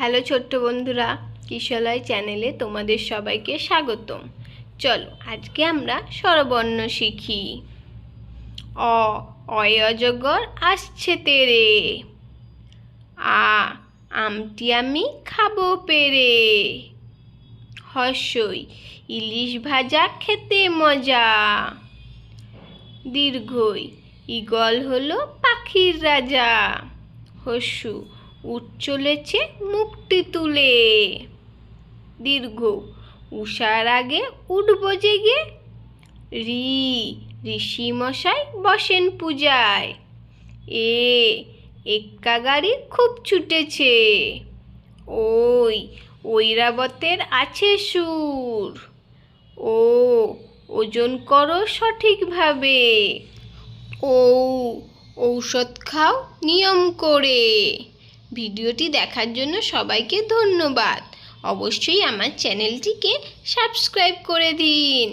Hello ছোট্ট বন্ধুরা, কিশলয় চ্যানেলে তোমাদের সবাইকে স্বাগতম। চলো, আজকে আমরা স্বরবর্ণ শিখি। অ, অয় অজগর আসছে তেরে। আ, আমটি আমি খাব পেরে। হর্ষই ইলিশ ভাজা খেতে মজা। দীর্ঘই, ঈগল হলো পাখির রাজা। হস্যু উঠ চলেছে মুখটি তুলে। দীর্ঘ উষার আগে উঠব জেগে। রি ঋষি মশাই বসেন পূজায়। এ এক্কা গাড়ি খুব ছুটেছে। ওই, ঐরাবতের আছে সুর। ও, ওজন করো সঠিকভাবে। ও ঔষধ খাও নিয়ম করে। ভিডিওটি দেখার জন্য সবাইকে ধন্যবাদ। অবশ্যই আমার চ্যানেলটিকে সাবস্ক্রাইব করে দিন।